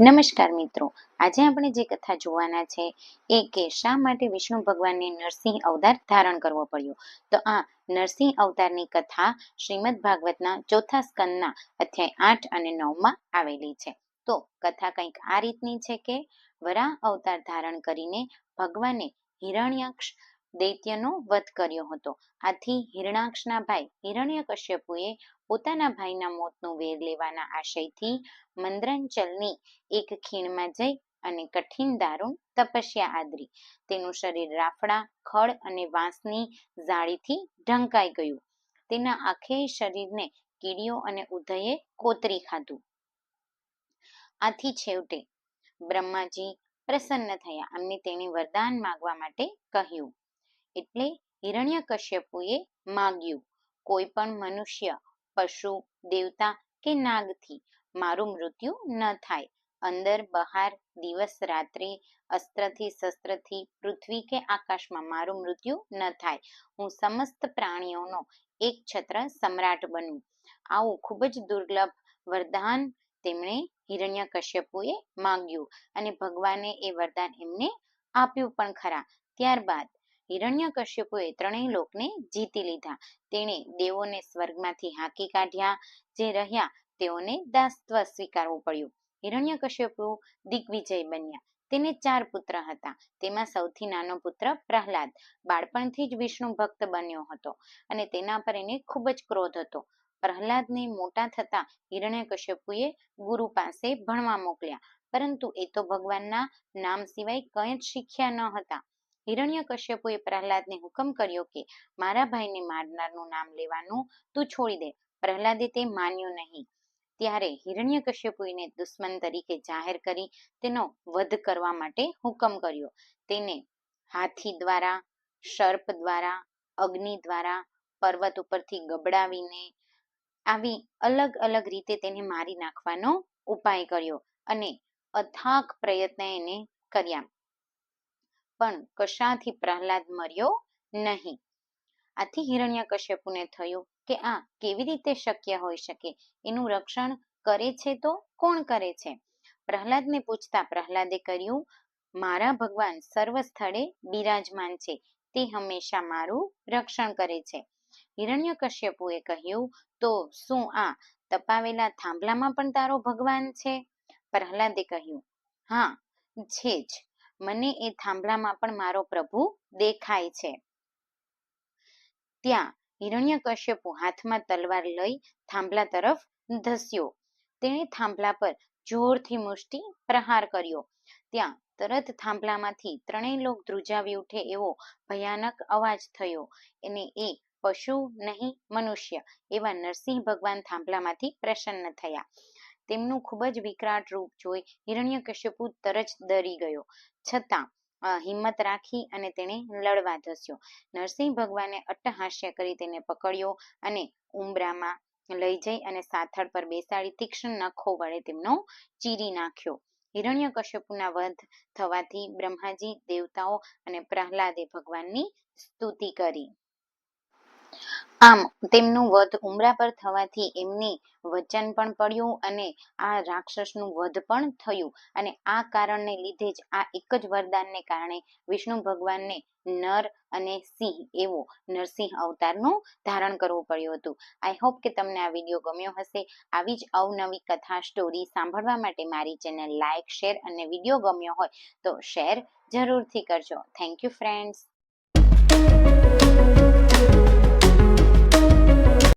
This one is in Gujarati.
નમસ્કાર મિત્રો. આજે આપણે જે કથા જોવાના છે, એ કે શા માટે વિષ્ણુ ભગવાનને નરસિંહ અવતાર ધારણ કરવો પડ્યો? તો આ નરસિંહ અવતારની કથા શ્રીમદ ભાગવતના ચોથા સ્કંદના અધ્યાય આઠ અને નવમાં આવેલી છે. તો કથા કંઈક આ રીતની છે કે, વરાહ અવતાર ધારણ કરીને ભગવાને હિરણ્યાક્ષ દૈત્યનો વધ કર્યો હતો. આથી હિરણાક્ષના ભાઈ હિરણ્યકશ્યપુએ પોતાના ભાઈના મોતનું વેર લેવાના આશયથી મંદ્રાંચલની એક ખીણમાં જઈ અને કઠિન દારૂણ તપસ્યા આદરી. તેનું શરીર રાફડા ખડ અને વાંસની જાળીથી ઢંકાઈ ગયું. તેના આખે શરીરને કીડીઓ અને ઉદયે કોતરી ખાધું. આથી છેવટે બ્રહ્માજી પ્રસન્ન થયા. અને તેને વરદાન માગવા માટે કહ્યું. એટલે હિરણ્યકશ્યપુએ માગ્યું, કોઈ પણ મનુષ્ય, પશુ, દેવતા કે નાગથી મારું મૃત્યુ ન થાય. અંદર બહાર દિવસ રાત્રે અસ્ત્રથી શસ્ત્રથી પૃથ્વી કે આકાશમાં મારું મૃત્યુ ન થાય. હું સમસ્ત પ્રાણીઓનો એક છત્ર સમ્રાટ બનું. આવું ખૂબ જ દુર્લભ વરદાન તેમણે હિરણ્યકશ્યપુએ માંગ્યું અને ભગવાને એ વરદાન એમને આપ્યું પણ ખરા. ત્યારબાદ હિરણ્યકશ્યપુએ ત્રણેય લોકને જીતી લીધા. તેણે દેવોને સ્વર્ગમાંથી હાંકી કાઢ્યા. જે રહ્યા તેઓને દાસત્વ સ્વીકારવું પડ્યું. હિરણ્યકશ્યપુ દિગ્વિજય બન્યા. તેને ચાર પુત્ર હતા. તેમાં સૌથી નાનો પુત્ર પ્રહલાદ. બાળપણથી જ વિષ્ણુ ભક્ત બન્યો હતો અને તેના પર એને ખૂબ જ ક્રોધ હતો. પ્રહલાદને મોટા થતા હિરણ્યકશ્યપુએ ગુરુ પાસે ભણવા મોકલ્યા. પરંતુ એ તો ભગવાનના નામ સિવાય કંઈ જ શીખ્યા ન હતા. હિરણ્યકશ્યપુએ પ્રહલાદને હુકમ કર્યો કે મારા ભાઈને મારનારનું નામ લેવાનું તું છોડી દે. પ્રહલાદે તે માન્યું નહીં. ત્યારે હિરણ્યકશ્યપુને દુશ્મન તરીકે જાહેર કરી તેનો વધ કરવા માટે હુકમ કર્યો. તેને હાથી દ્વારા, સર્પ દ્વારા, અગ્નિ દ્વારા પર્વત ઉપરથી ગબડાવીને આવી અલગ અલગ રીતે તેને મારી નાખવાનો ઉપાય કર્યો અને અથાક પ્રયત્ન એને કર્યા. પણ કશાથી પ્રહલાદ મર્યો નહીં. આથી હિરણ્યકશ્યપુને થયું કે આ કેવી રીતે શક્ય હોઈ શકે? એનું રક્ષણ કરે છે તો કોણ કરે છે? પ્રહલાદને પૂછતા પ્રહલાદે કર્યું, મારા ભગવાન સર્વ સ્થળે બિરાજમાન છે. તે હંમેશા મારું રક્ષણ કરે છે. હિરણ્યકશ્યપુએ કહ્યું, તો શું આ તપાવેલા થાંભલામાં પણ તારો ભગવાન છે? પ્રહલાદે કહ્યું, હા, છે જ. મને એ થાંભલામાં પણ મારો પ્રભુ દેખાય છે. ત્યાં હિરણ્યકશ્યપુ હાથમાં તલવાર લઈ થાંભલા તરફ ધસ્યો. તેણે થાંભલા પર જોરથી મુષ્ટિ પ્રહાર કર્યો. ત્યાં તરત થાંભલામાંથી ત્રણેય લોક ધ્રુજાવી ઉઠે એવો ભયાનક અવાજ થયો. અને એ પશુ નહીં, મનુષ્ય એવા નરસિંહ ભગવાન થાંભલામાંથી પ્રસન્ન થયા. તેમનું ખૂબ જ વિકરાટ રૂપ જોઈ હિરણ્યકશ્યપુ તરત ડરી ગયો. છતાં હિંમત રાખી અને તેણે લડવા ધસ્યો. નરસિંહ ભગવાને અટ્ટહાસ્ય કરી તેને પકડ્યો અને ઉંબરામાં લઈ જઈ અને સાથળ પર બેસાડી તીક્ષ્ણ નખો વડે તેમનો ચીરી નાખ્યો. હિરણ્યકશ્યપુના વધ થવાથી બ્રહ્માજી, દેવતાઓ અને પ્રહલાદે ભગવાનની સ્તુતિ કરી. આમ, તેમનું વધ ઉમરા પર થવાથી એમની વચન પણ પડ્યું અને આ રાક્ષસનું વધ પણ થયું. અને આ કારણને લીધે જ આ એક જ વરદાનને કારણે વિષ્ણુ ભગવાનને નર અને સિંહ, એવો નરસિંહ અવતારનું ધારણ કરવું પડ્યું હતું. આઈ હોપ કે તમને આ વીડિયો ગમ્યો હશે. આવી જ અવનવી કથા સ્ટોરી સાંભળવા માટે મારી ચેનલ લાઇક શેર અને વીડિયો ગમ્યો હોય તો શેર જરૂરથી કરજો. Thank you friends